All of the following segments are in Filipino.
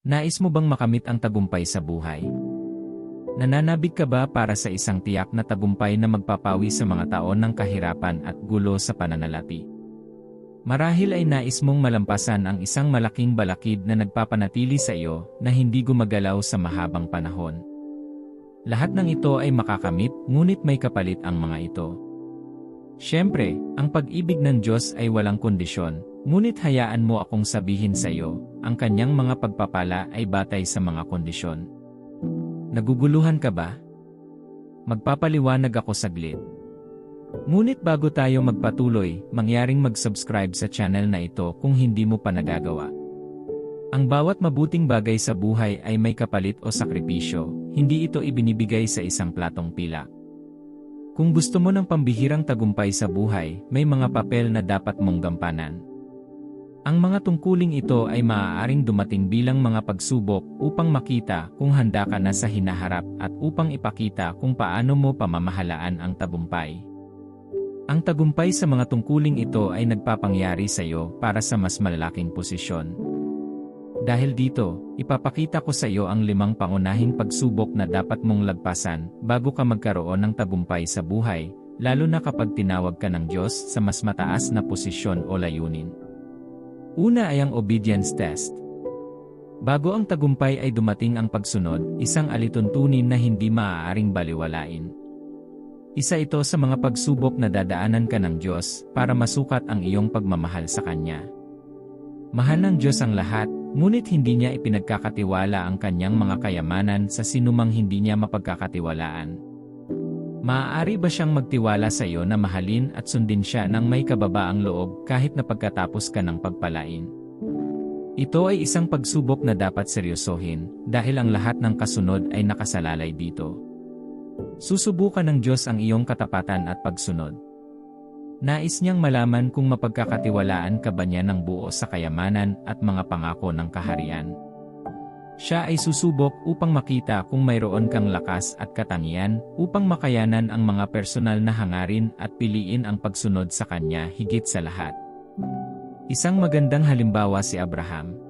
Nais mo bang makamit ang tagumpay sa buhay? Nananabik ka ba para sa isang tiyak na tagumpay na magpapawi sa mga taon ng kahirapan at gulo sa pananalapi? Marahil ay nais mong malampasan ang isang malaking balakid na nagpapanatili sa iyo na hindi gumagalaw sa mahabang panahon. Lahat ng ito ay makakamit, ngunit may kapalit ang mga ito. Siyempre, ang pag-ibig ng Diyos ay walang kondisyon, ngunit hayaan mo akong sabihin sa iyo, ang kanyang mga pagpapala ay batay sa mga kondisyon. Naguguluhan ka ba? Magpapaliwanag ako saglit. Ngunit bago tayo magpatuloy, mangyaring mag-subscribe sa channel na ito kung hindi mo pa nagagawa. Ang bawat mabuting bagay sa buhay ay may kapalit o sakripisyo, hindi ito ibinibigay sa isang platong pila. Kung gusto mo ng pambihirang tagumpay sa buhay, may mga papel na dapat mong gampanan. Ang mga tungkuling ito ay maaaring dumating bilang mga pagsubok upang makita kung handa ka na sa hinaharap at upang ipakita kung paano mo pamamahalaan ang tagumpay. Ang tagumpay sa mga tungkuling ito ay nagpapangyari sa iyo para sa mas malalaking posisyon. Dahil dito, ipapakita ko sa iyo ang limang pangunahing pagsubok na dapat mong lagpasan bago ka magkaroon ng tagumpay sa buhay, lalo na kapag tinawag ka ng Diyos sa mas mataas na posisyon o layunin. Una ay ang obedience test. Bago ang tagumpay ay dumating ang pagsunod, isang alituntunin na hindi maaaring baliwalain. Isa ito sa mga pagsubok na dadaanan ka ng Diyos para masukat ang iyong pagmamahal sa Kanya. Mahal ng Diyos ang lahat, ngunit hindi niya ipinagkakatiwala ang kanyang mga kayamanan sa sinumang hindi niya mapagkakatiwalaan. Maaari ba siyang magtiwala sa iyo na mahalin at sundin siya ng may kababaang loob kahit na pagkatapos ka ng pagpalain? Ito ay isang pagsubok na dapat seryosohin dahil ang lahat ng kasunod ay nakasalalay dito. Susubukan ng Diyos ang iyong katapatan at pagsunod. Nais niyang malaman kung mapagkakatiwalaan ka ba niya ng buo sa kayamanan at mga pangako ng kaharian. Siya ay susubok upang makita kung mayroon kang lakas at katangian upang makayanan ang mga personal na hangarin at piliin ang pagsunod sa kanya higit sa lahat. Isang magandang halimbawa si Abraham.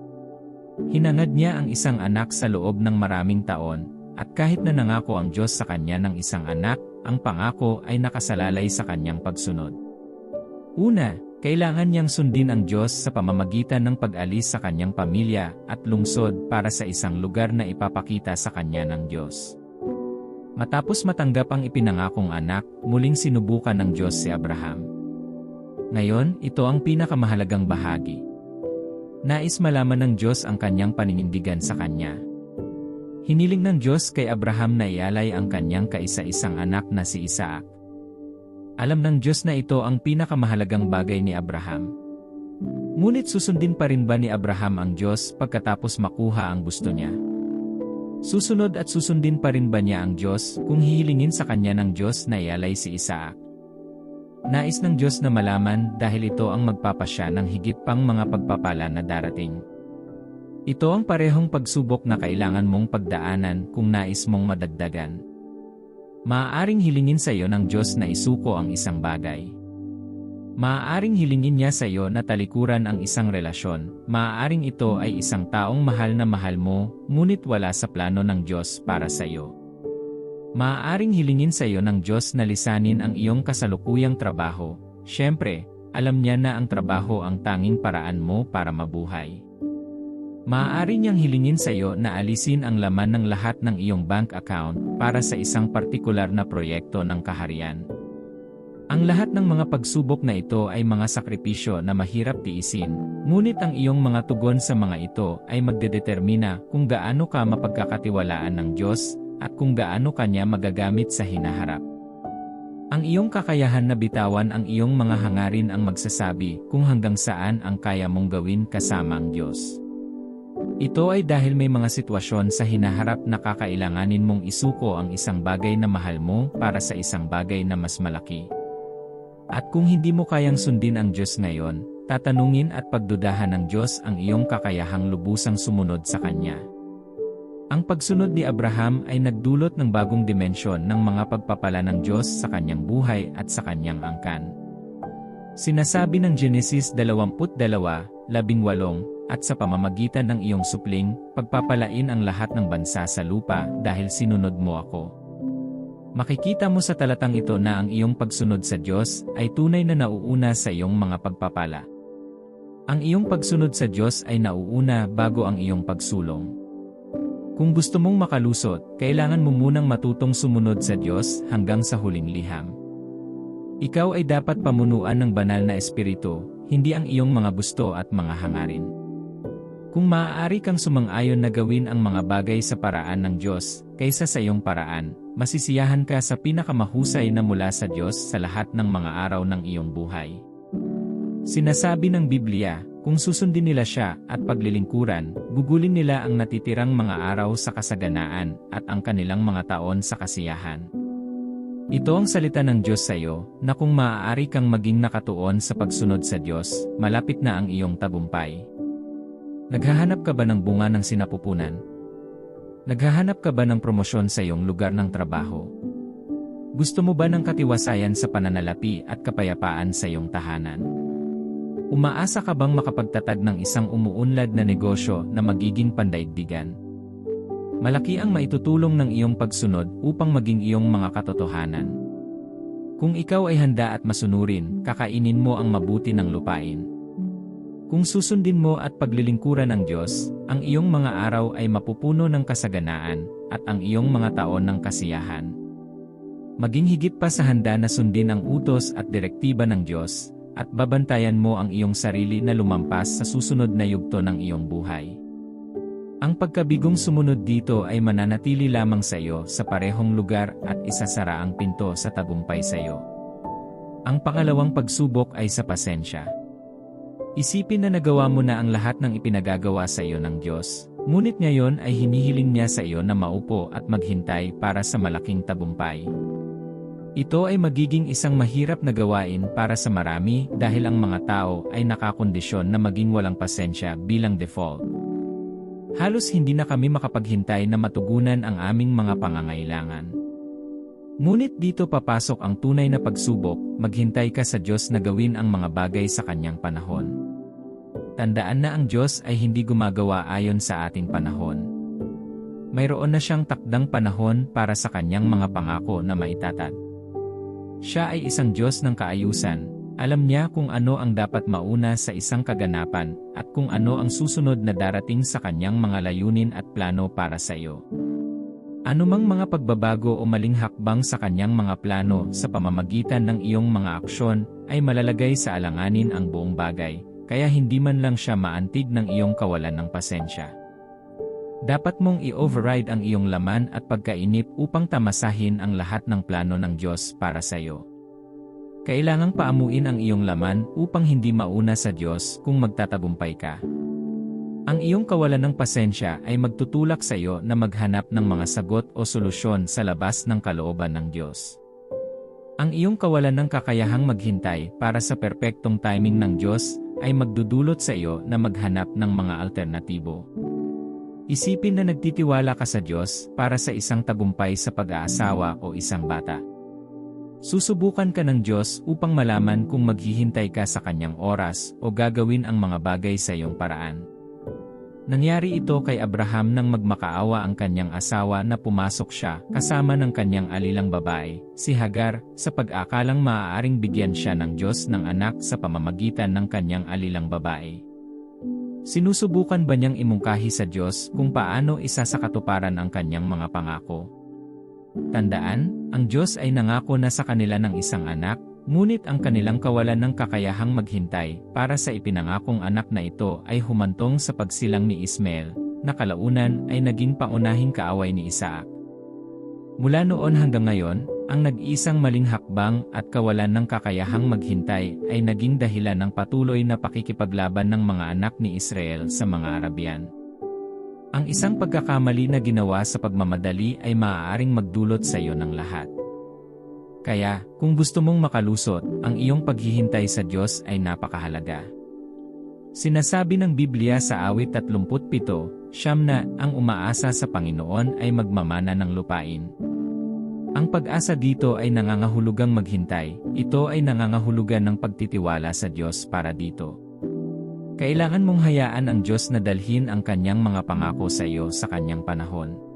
Hinangad niya ang isang anak sa loob ng maraming taon, at kahit na nangako ang Diyos sa kanya ng isang anak, ang pangako ay nakasalalay sa kanyang pagsunod. Una, kailangan niyang sundin ang Diyos sa pamamagitan ng pag-alis sa kanyang pamilya at lungsod para sa isang lugar na ipapakita sa kanya ng Diyos. Matapos matanggap ang ipinangakong anak, muling sinubukan ng Diyos si Abraham. Ngayon, ito ang pinakamahalagang bahagi. Nais malaman ng Diyos ang kanyang paninindigan sa kanya. Hiniling ng Diyos kay Abraham na ialay ang kanyang kaisa-isang anak na si Isaac. Alam ng Diyos na ito ang pinakamahalagang bagay ni Abraham. Ngunit susundin pa rin ba ni Abraham ang Diyos pagkatapos makuha ang gusto niya? Susunod at susundin pa rin ba niya ang Diyos kung hihilingin sa kanya ng Diyos na ialay si Isaac? Nais ng Diyos na malaman dahil ito ang magpapasya ng higit pang mga pagpapala na darating. Ito ang parehong pagsubok na kailangan mong pagdaanan kung nais mong madagdagan. Maaaring hilingin sa iyo ng Diyos na isuko ang isang bagay. Maaaring hilingin niya sa iyo na talikuran ang isang relasyon, maaaring ito ay isang taong mahal na mahal mo, ngunit wala sa plano ng Diyos para sa iyo. Maaaring hilingin sa iyo ng Diyos na lisanin ang iyong kasalukuyang trabaho, syempre, alam niya na ang trabaho ang tanging paraan mo para mabuhay. Maaari niyang hilingin sa iyo na alisin ang laman ng lahat ng iyong bank account para sa isang partikular na proyekto ng kaharian. Ang lahat ng mga pagsubok na ito ay mga sakripisyo na mahirap tiisin, ngunit ang iyong mga tugon sa mga ito ay magdedetermina kung gaano ka mapagkakatiwalaan ng Diyos at kung gaano kanya magagamit sa hinaharap. Ang iyong kakayahan na bitawan ang iyong mga hangarin ang magsasabi kung hanggang saan ang kaya mong gawin kasama ang Diyos. Ito ay dahil may mga sitwasyon sa hinaharap na kakailanganin mong isuko ang isang bagay na mahal mo para sa isang bagay na mas malaki. At kung hindi mo kayang sundin ang Diyos ngayon, tatanungin at pagdudahan ng Diyos ang iyong kakayahang lubusang sumunod sa Kanya. Ang pagsunod ni Abraham ay nagdulot ng bagong dimensyon ng mga pagpapala ng Diyos sa kanyang buhay at sa kanyang angkan. Sinasabi ng Genesis 22:18, at sa pamamagitan ng iyong supling, pagpapalain ang lahat ng bansa sa lupa dahil sinunod mo ako. Makikita mo sa talatang ito na ang iyong pagsunod sa Diyos ay tunay na nauuna sa iyong mga pagpapala. Ang iyong pagsunod sa Diyos ay nauuna bago ang iyong pagsulong. Kung gusto mong makalusot, kailangan mo munang matutong sumunod sa Diyos hanggang sa huling liham. Ikaw ay dapat pamunuan ng banal na espiritu, hindi ang iyong mga gusto at mga hangarin. Kung maaari kang sumang-ayon na gawin ang mga bagay sa paraan ng Diyos, kaysa sa iyong paraan, masisiyahan ka sa pinakamahusay na mula sa Diyos sa lahat ng mga araw ng iyong buhay. Sinasabi ng Biblia, kung susundin nila siya at paglilingkuran, gugulin nila ang natitirang mga araw sa kasaganaan at ang kanilang mga taon sa kasiyahan. Ito ang salita ng Diyos sa iyo, na kung maaari kang maging nakatuon sa pagsunod sa Diyos, malapit na ang iyong tagumpay. Naghahanap ka ba ng bunga ng sinapupunan? Naghahanap ka ba ng promosyon sa iyong lugar ng trabaho? Gusto mo ba ng katiwasayan sa pananalapi at kapayapaan sa iyong tahanan? Umaasa ka bang makapagtatag ng isang umuunlad na negosyo na magiging pandaigdigan? Malaki ang maitutulong ng iyong pagsunod upang maging iyong mga katotohanan. Kung ikaw ay handa at masunurin, kakainin mo ang mabuti ng lupain. Kung susundin mo at paglilingkuran ng Diyos, ang iyong mga araw ay mapupuno ng kasaganaan, at ang iyong mga taon ng kasiyahan. Maging higit pa sa handa na sundin ang utos at direktiba ng Diyos, at babantayan mo ang iyong sarili na lumampas sa susunod na yugto ng iyong buhay. Ang pagkabigong sumunod dito ay mananatili lamang sa iyo sa parehong lugar at isasara ang pinto sa tagumpay sa iyo. Ang pangalawang pagsubok ay sa pasensya. Isipin na nagawa mo na ang lahat ng ipinagagawa sa iyo ng Diyos, ngunit ngayon ay hinihiling niya sa iyo na maupo at maghintay para sa malaking tagumpay. Ito ay magiging isang mahirap na gawain para sa marami dahil ang mga tao ay nakakondisyon na maging walang pasensya bilang default. Halos hindi na kami makapaghintay na matugunan ang aming mga pangangailangan. Ngunit dito papasok ang tunay na pagsubok, maghintay ka sa Diyos na gawin ang mga bagay sa kanyang panahon. Tandaan na ang Diyos ay hindi gumagawa ayon sa ating panahon. Mayroon na siyang takdang panahon para sa kanyang mga pangako na maitatag. Siya ay isang Diyos ng kaayusan, alam niya kung ano ang dapat mauna sa isang kaganapan, at kung ano ang susunod na darating sa kanyang mga layunin at plano para sa iyo. Anumang mga pagbabago o maling hakbang sa kanyang mga plano sa pamamagitan ng iyong mga aksyon ay malalagay sa alanganin ang buong bagay, kaya hindi man lang siya maantig ng iyong kawalan ng pasensya. Dapat mong i-override ang iyong laman at pagkainip upang tamasahin ang lahat ng plano ng Diyos para sa iyo. Kailangang paamuin ang iyong laman upang hindi mauna sa Diyos kung magtatagumpay ka. Ang iyong kawalan ng pasensya ay magtutulak sa iyo na maghanap ng mga sagot o solusyon sa labas ng kalooban ng Diyos. Ang iyong kawalan ng kakayahang maghintay para sa perpektong timing ng Diyos ay magdudulot sa iyo na maghanap ng mga alternatibo. Isipin na nagtitiwala ka sa Diyos para sa isang tagumpay sa pag-aasawa o isang bata. Susubukan ka ng Diyos upang malaman kung maghihintay ka sa kanyang oras o gagawin ang mga bagay sa iyong paraan. Nangyari ito kay Abraham nang magmakaawa ang kanyang asawa na pumasok siya kasama ng kanyang alilang babae, si Hagar, sa pag-akalang maaaring bigyan siya ng Diyos ng anak sa pamamagitan ng kanyang alilang babae. Sinusubukan ba niyang imungkahi sa Diyos kung paano isa sa katuparan ang kanyang mga pangako? Tandaan, ang Diyos ay nangako na sa kanila ng isang anak, ngunit ang kanilang kawalan ng kakayahang maghintay para sa ipinangakong anak na ito ay humantong sa pagsilang ni Ismael, na kalaunan ay naging paunahing kaaway ni Isaac. Mula noon hanggang ngayon, ang nag-isang maling hakbang at kawalan ng kakayahang maghintay ay naging dahilan ng patuloy na pakikipaglaban ng mga anak ni Israel sa mga Arabian. Ang isang pagkakamali na ginawa sa pagmamadali ay maaaring magdulot sa iyo ng lahat. Kaya, kung gusto mong makalusot, ang iyong paghihintay sa Diyos ay napakahalaga. Sinasabi ng Biblia sa awit 37, siyam na, ang umaasa sa Panginoon ay magmamana ng lupain. Ang pag-asa dito ay nangangahulugang maghintay, ito ay nangangahulugan ng pagtitiwala sa Diyos para dito. Kailangan mong hayaan ang Diyos na dalhin ang kanyang mga pangako sa iyo sa kanyang panahon.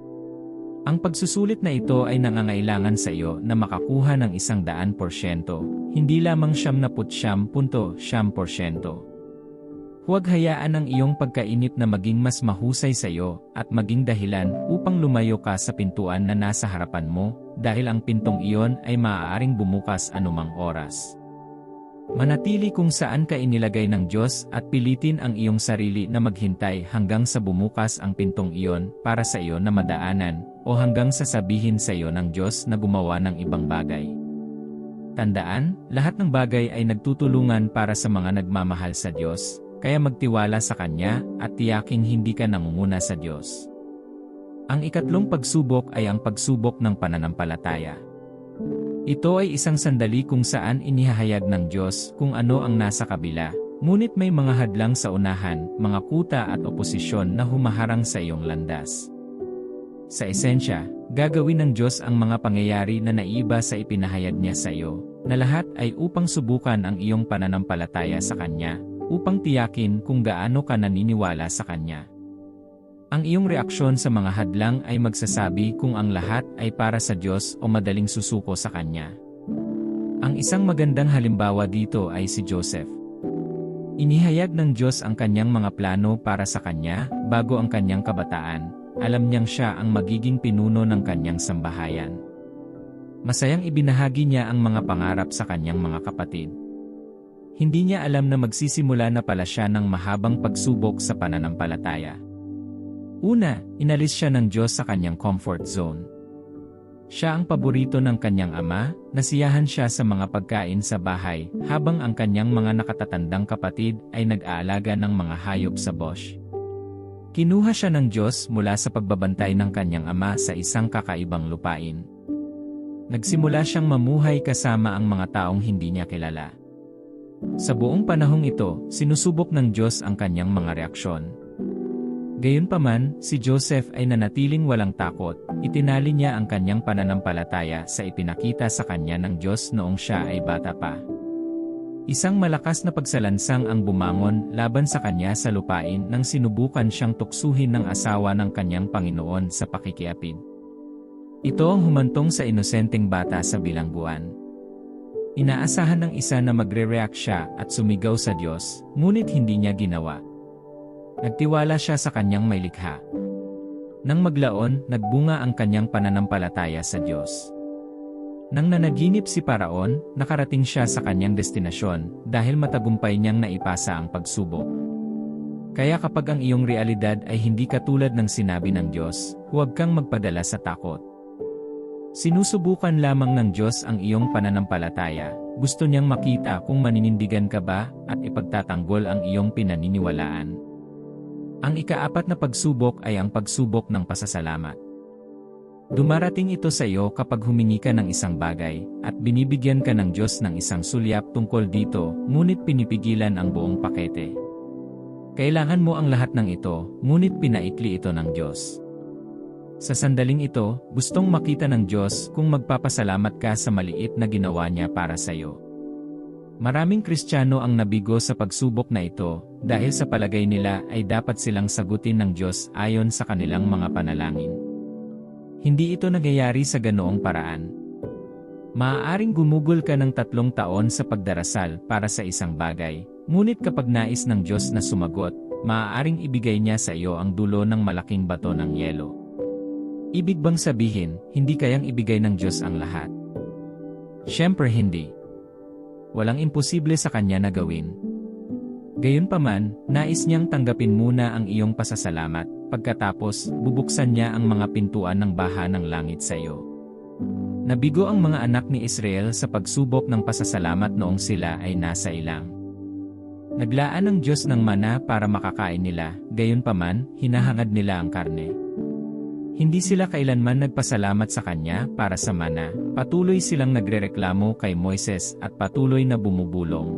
Ang pagsusulit na ito ay nangangailangan sa iyo na makakuha ng isang daan porsyento, hindi lamang siyam na putsyam punto siyam porsyento. Huwag hayaan ang iyong pagkainip na maging mas mahusay sa iyo at maging dahilan upang lumayo ka sa pintuan na nasa harapan mo dahil ang pintong iyon ay maaaring bumukas anumang oras. Manatili kung saan ka inilagay ng Diyos at pilitin ang iyong sarili na maghintay hanggang sa bumukas ang pintong iyon para sa iyo na madaanan o hanggang sa sabihin sa iyo ng Diyos na gumawa ng ibang bagay. Tandaan, lahat ng bagay ay nagtutulungan para sa mga nagmamahal sa Diyos, kaya magtiwala sa Kanya at tiyaking hindi ka nangunguna sa Diyos. Ang ikatlong pagsubok ay ang pagsubok ng pananampalataya. Ito ay isang sandali kung saan inihahayag ng Diyos kung ano ang nasa kabila, ngunit may mga hadlang sa unahan, mga kuta at oposisyon na humaharang sa iyong landas. Sa esensya, gagawin ng Diyos ang mga pangyayari na naiba sa ipinahayag niya sa iyo, na lahat ay upang subukan ang iyong pananampalataya sa Kanya, upang tiyakin kung gaano ka naniniwala sa Kanya. Ang iyong reaksyon sa mga hadlang ay magsasabi kung ang lahat ay para sa Diyos o madaling susuko sa Kanya. Ang isang magandang halimbawa dito ay si Joseph. Inihayag ng Diyos ang kanyang mga plano para sa kanya bago ang kanyang kabataan. Alam niyang siya ang magiging pinuno ng kanyang sambahayan. Masayang ibinahagi niya ang mga pangarap sa kanyang mga kapatid. Hindi niya alam na magsisimula na pala siya ng mahabang pagsubok sa pananampalataya. Una, inalis siya ng Diyos sa kanyang comfort zone. Siya ang paborito ng kanyang ama, nasiyahan siya sa mga pagkain sa bahay, habang ang kanyang mga nakatatandang kapatid ay nag-aalaga ng mga hayop sa bush. Kinuha siya ng Diyos mula sa pagbabantay ng kanyang ama sa isang kakaibang lupain. Nagsimula siyang mamuhay kasama ang mga taong hindi niya kilala. Sa buong panahong ito, sinusubok ng Diyos ang kanyang mga reaksyon, Gayunpaman, si Joseph ay nanatiling walang takot, itinali niya ang kanyang pananampalataya sa ipinakita sa kanya ng Diyos noong siya ay bata pa. Isang malakas na pagsalansang ang bumangon laban sa kanya sa lupain nang sinubukan siyang tuksuhin ng asawa ng kanyang Panginoon sa pakikiapid. Ito ang humantong sa inosenteng bata sa bilangguan. Inaasahan ng isa na magre-react siya at sumigaw sa Diyos, ngunit hindi niya ginawa. Nagtiwala siya sa kanyang may likha. Nang maglaon, nagbunga ang kanyang pananampalataya sa Diyos. Nang nanaginip si Paraon, nakarating siya sa kanyang destinasyon dahil matagumpay niyang naipasa ang pagsubok. Kaya kapag ang iyong realidad ay hindi katulad ng sinabi ng Diyos, huwag kang magpadala sa takot. Sinusubukan lamang ng Diyos ang iyong pananampalataya, gusto niyang makita kung maninindigan ka ba at ipagtatanggol ang iyong pinaniniwalaan. Ang ikaapat na pagsubok ay ang pagsubok ng pasasalamat. Dumarating ito sa iyo kapag humingi ka ng isang bagay, at binibigyan ka ng Diyos ng isang sulyap tungkol dito, ngunit pinipigilan ang buong pakete. Kailangan mo ang lahat ng ito, ngunit pinaikli ito ng Diyos. Sa sandaling ito, gustong makita ng Diyos kung magpapasalamat ka sa maliit na ginawa niya para sa iyo. Maraming Kristiyano ang nabigo sa pagsubok na ito, dahil sa palagay nila ay dapat silang sagutin ng Diyos ayon sa kanilang mga panalangin. Hindi ito nagyayari sa ganoong paraan. Maaaring gumugol ka ng tatlong taon sa pagdarasal para sa isang bagay, ngunit kapag nais ng Diyos na sumagot, maaaring ibigay niya sa iyo ang dulo ng malaking bato ng yelo. Ibig bang sabihin, hindi kayang ibigay ng Diyos ang lahat? Siyempre hindi walang imposible sa kanya na gawin. Gayunpaman, nais niyang tanggapin muna ang iyong pasasalamat, pagkatapos, bubuksan niya ang mga pintuan ng baha ng langit sa iyo. Nabigo ang mga anak ni Israel sa pagsubok ng pasasalamat noong sila ay nasa ilang. Naglaan ng Diyos ng mana para makakain nila, gayunpaman, hinahangad nila ang karne. Hindi sila kailanman nagpasalamat sa kanya para sa mana, patuloy silang nagrereklamo kay Moises at patuloy na bumubulong.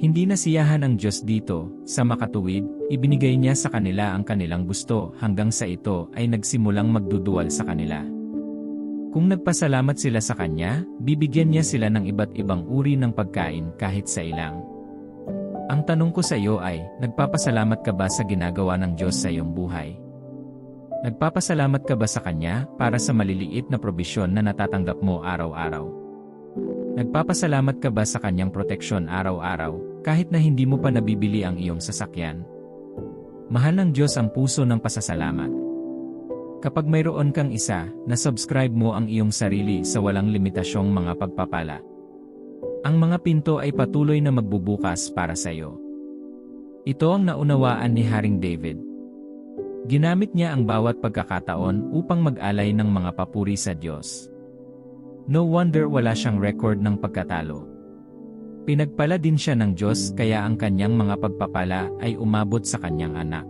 Hindi nasiyahan ang Diyos dito, sa makatuwid, ibinigay niya sa kanila ang kanilang gusto hanggang sa ito ay nagsimulang magduduwal sa kanila. Kung nagpasalamat sila sa Kanya, bibigyan niya sila ng iba't ibang uri ng pagkain kahit sa ilang. Ang tanong ko sa iyo ay, nagpapasalamat ka ba sa ginagawa ng Diyos sa iyong buhay? Nagpapasalamat ka ba sa Kanya para sa maliliit na probisyon na natatanggap mo araw-araw? Nagpapasalamat ka ba sa Kanyang proteksyon araw-araw, kahit na hindi mo pa nabibili ang iyong sasakyan? Mahal ng Diyos ang puso ng pasasalamat. Kapag mayroon kang isa, na-subscribe mo ang iyong sarili sa walang limitasyong mga pagpapala. Ang mga pinto ay patuloy na magbubukas para sa iyo. Ito ang naunawaan ni Haring David. Ginamit niya ang bawat pagkakataon upang mag-alay ng mga papuri sa Diyos. No wonder wala siyang record ng pagkatalo. Pinagpala din siya ng Diyos kaya ang kanyang mga pagpapala ay umabot sa kanyang anak.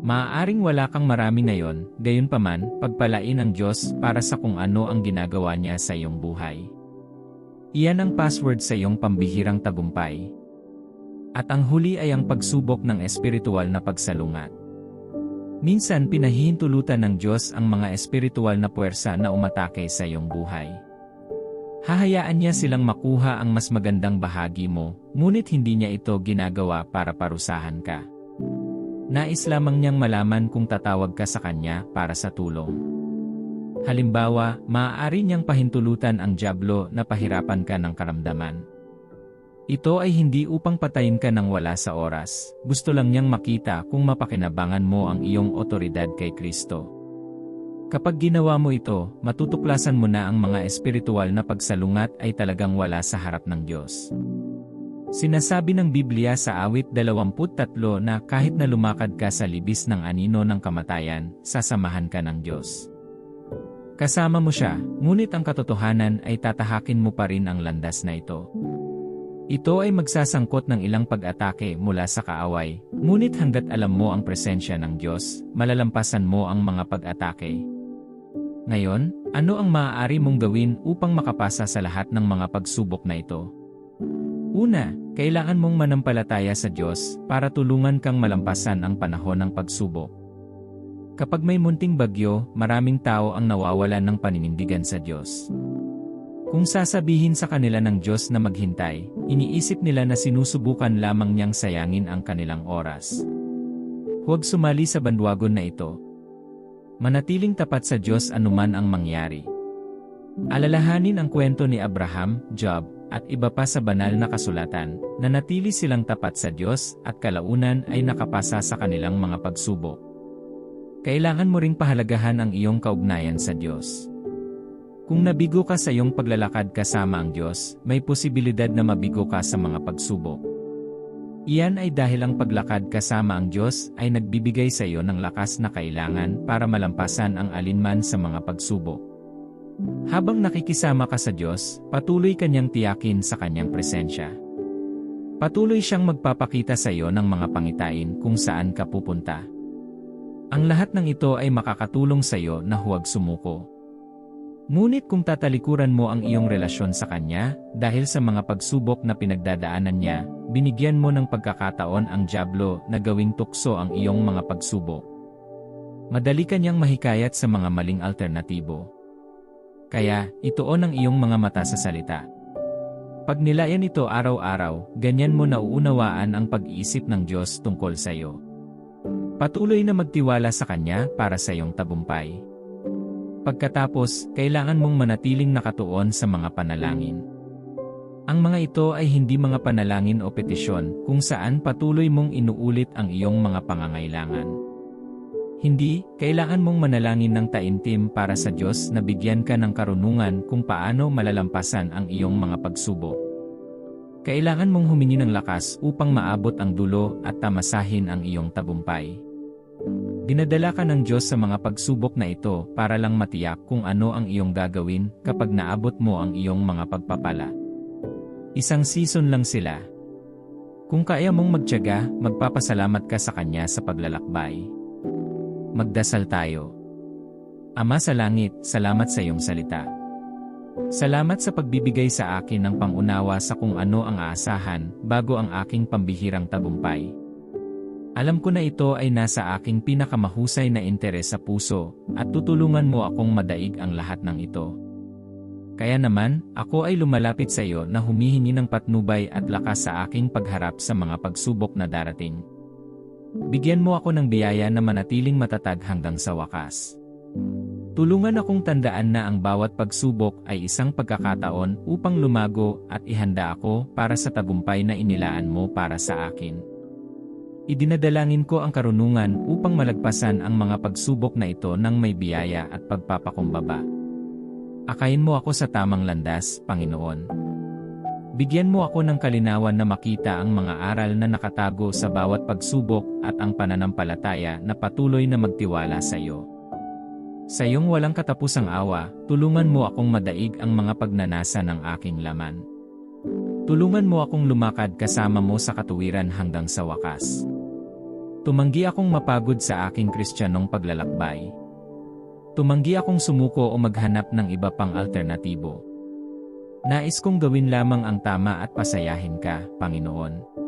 Maaaring wala kang marami ngayon, gayunpaman, pagpalain ng Diyos para sa kung ano ang ginagawa niya sa iyong buhay. Iyan ang password sa iyong pambihirang tagumpay. At ang huli ay ang pagsubok ng espiritual na pagsalungat. Minsan pinahihintulutan ng Diyos ang mga espiritual na puwersa na umatake sa iyong buhay. Hahayaan niya silang makuha ang mas magandang bahagi mo, ngunit hindi niya ito ginagawa para parusahan ka. Nais lamang niyang malaman kung tatawag ka sa kanya para sa tulong. Halimbawa, maaari niyang pahintulutan ang Diablo na pahirapan ka ng karamdaman. Ito ay hindi upang patayin ka ng wala sa oras, gusto lang niyang makita kung mapakinabangan mo ang iyong otoridad kay Kristo. Kapag ginawa mo ito, matutuklasan mo na ang mga espiritual na pagsalungat ay talagang wala sa harap ng Diyos. Sinasabi ng Biblia sa awit 23 na kahit na lumakad ka sa libis ng anino ng kamatayan, sasamahan ka ng Diyos. Kasama mo siya, ngunit ang katotohanan ay tatahakin mo pa rin ang landas na ito. Ito ay magsasangkot ng ilang pag-atake mula sa kaaway, ngunit hanggat alam mo ang presensya ng Diyos, malalampasan mo ang mga pag-atake. Ngayon, ano ang maaari mong gawin upang makapasa sa lahat ng mga pagsubok na ito? Una, kailangan mong manampalataya sa Diyos para tulungan kang malampasan ang panahon ng pagsubok. Kapag may munting bagyo, maraming tao ang nawawalan ng paninindigan sa Diyos. Kung sasabihin sa kanila ng Diyos na maghintay, iniisip nila na sinusubukan lamang niyang sayangin ang kanilang oras. Huwag sumali sa bandwagon na ito. Manatiling tapat sa Diyos anuman ang mangyari. Alalahanin ang kwento ni Abraham, Job, at iba pa sa banal na kasulatan, na natili silang tapat sa Diyos at kalaunan ay nakapasa sa kanilang mga pagsubok. Kailangan mo ring pahalagahan ang iyong kaugnayan sa Diyos. Kung nabigo ka sa iyong paglalakad kasama ang Diyos, may posibilidad na mabigo ka sa mga pagsubok. Iyan ay dahil ang paglakad kasama ang Diyos ay nagbibigay sa iyo ng lakas na kailangan para malampasan ang alinman sa mga pagsubok. Habang nakikisama ka sa Diyos, patuloy kanyang tiyakin sa kanyang presensya. Patuloy siyang magpapakita sa iyo ng mga pangitain kung saan ka pupunta. Ang lahat ng ito ay makakatulong sa iyo na huwag sumuko. Ngunit kung tatalikuran mo ang iyong relasyon sa Kanya, dahil sa mga pagsubok na pinagdadaanan niya, binigyan mo ng pagkakataon ang Diablo na gawing tukso ang iyong mga pagsubok. Madali kanyang mahikayat sa mga maling alternatibo. Kaya, ituon ang iyong mga mata sa salita. Pag nilayan ito araw-araw, ganyan mo nauunawaan ang pag-iisip ng Diyos tungkol sa iyo. Patuloy na magtiwala sa Kanya para sa iyong tagumpay. Pagkatapos, kailangan mong manatiling nakatuon sa mga panalangin. Ang mga ito ay hindi mga panalangin o petisyon kung saan patuloy mong inuulit ang iyong mga pangangailangan. Hindi, kailangan mong manalangin ng taimtim para sa Diyos na bigyan ka ng karunungan kung paano malalampasan ang iyong mga pagsubok. Kailangan mong humingi ng lakas upang maabot ang dulo at tamasahin ang iyong tagumpay. Dinadala ka ng Diyos sa mga pagsubok na ito para lang matiyak kung ano ang iyong gagawin kapag naabot mo ang iyong mga pagpapala. Isang season lang sila. Kung kaya mong magtyaga, magpapasalamat ka sa Kanya sa paglalakbay. Magdasal tayo. Ama sa langit, salamat sa iyong salita. Salamat sa pagbibigay sa akin ng pangunawa sa kung ano ang aasahan bago ang aking pambihirang tagumpay. Alam ko na ito ay nasa aking pinakamahusay na interes sa puso, at tutulungan mo akong madaig ang lahat ng ito. Kaya naman, ako ay lumalapit sa iyo na humihingi ng patnubay at lakas sa aking pagharap sa mga pagsubok na darating. Bigyan mo ako ng biyaya na manatiling matatag hanggang sa wakas. Tulungan akong tandaan na ang bawat pagsubok ay isang pagkakataon upang lumago at ihanda ako para sa tagumpay na inilaan mo para sa akin. Idinadalangin ko ang karunungan upang malagpasan ang mga pagsubok na ito ng may biyaya at pagpapakumbaba. Akayin mo ako sa tamang landas, Panginoon. Bigyan mo ako ng kalinawan na makita ang mga aral na nakatago sa bawat pagsubok at ang pananampalataya na patuloy na magtiwala sa iyo. Sa iyong walang katapusang awa, tulungan mo akong madaig ang mga pagnanasa ng aking laman. Tulungan mo akong lumakad kasama mo sa katuwiran hanggang sa wakas. Tumanggi akong mapagod sa aking kristyanong paglalakbay. Tumanggi akong sumuko o maghanap ng iba pang alternatibo. Nais kong gawin lamang ang tama at pasayahin ka, Panginoon.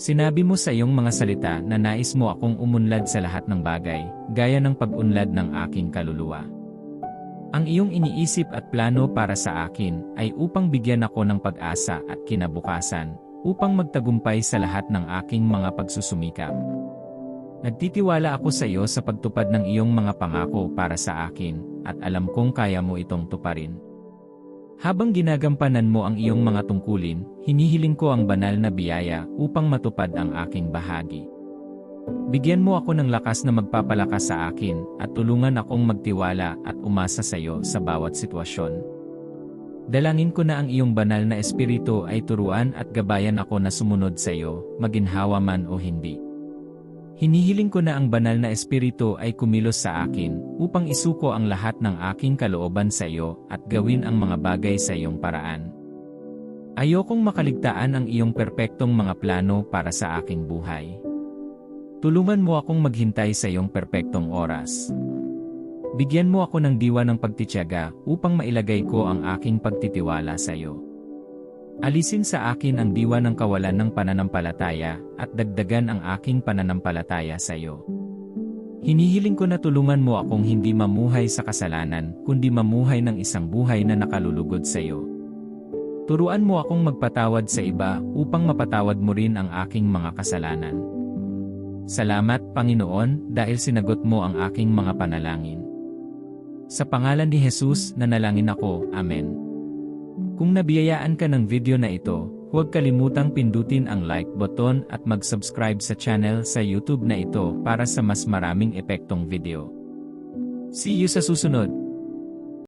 Sinabi mo sa iyong mga salita na nais mo akong umunlad sa lahat ng bagay, gaya ng pag-unlad ng aking kaluluwa. Ang iyong iniisip at plano para sa akin ay upang bigyan ako ng pag-asa at kinabukasan, upang magtagumpay sa lahat ng aking mga pagsusumikap. Nagtitiwala ako sa iyo sa pagtupad ng iyong mga pangako para sa akin, at alam kong kaya mo itong tuparin. Habang ginagampanan mo ang iyong mga tungkulin, hinihiling ko ang banal na biyaya upang matupad ang aking bahagi. Bigyan mo ako ng lakas na magpapalakas sa akin at tulungan akong magtiwala at umasa sa iyo sa bawat sitwasyon. Dalangin ko na ang iyong banal na espiritu ay turuan at gabayan ako na sumunod sa iyo, maginhawa man o hindi. Hinihiling ko na ang banal na espiritu ay kumilos sa akin upang isuko ang lahat ng aking kalooban sa iyo at gawin ang mga bagay sa iyong paraan. Ayokong makaligtaan ang iyong perpektong mga plano para sa aking buhay. Tulungan mo akong maghintay sa iyong perpektong oras. Bigyan mo ako ng diwa ng pagtityaga upang mailagay ko ang aking pagtitiwala sa iyo. Alisin sa akin ang diwa ng kawalan ng pananampalataya at dagdagan ang aking pananampalataya sa iyo. Hinihiling ko na tulungan mo akong hindi mamuhay sa kasalanan, kundi mamuhay ng isang buhay na nakalulugod sa iyo. Turuan mo akong magpatawad sa iba upang mapatawad mo rin ang aking mga kasalanan. Salamat, Panginoon, dahil sinagot mo ang aking mga panalangin. Sa pangalan ni Jesus, nanalangin ako. Amen. Kung nabiyayaan ka ng video na ito, huwag kalimutang pindutin ang like button at mag-subscribe sa channel sa YouTube na ito para sa mas maraming epektong video. See you sa susunod!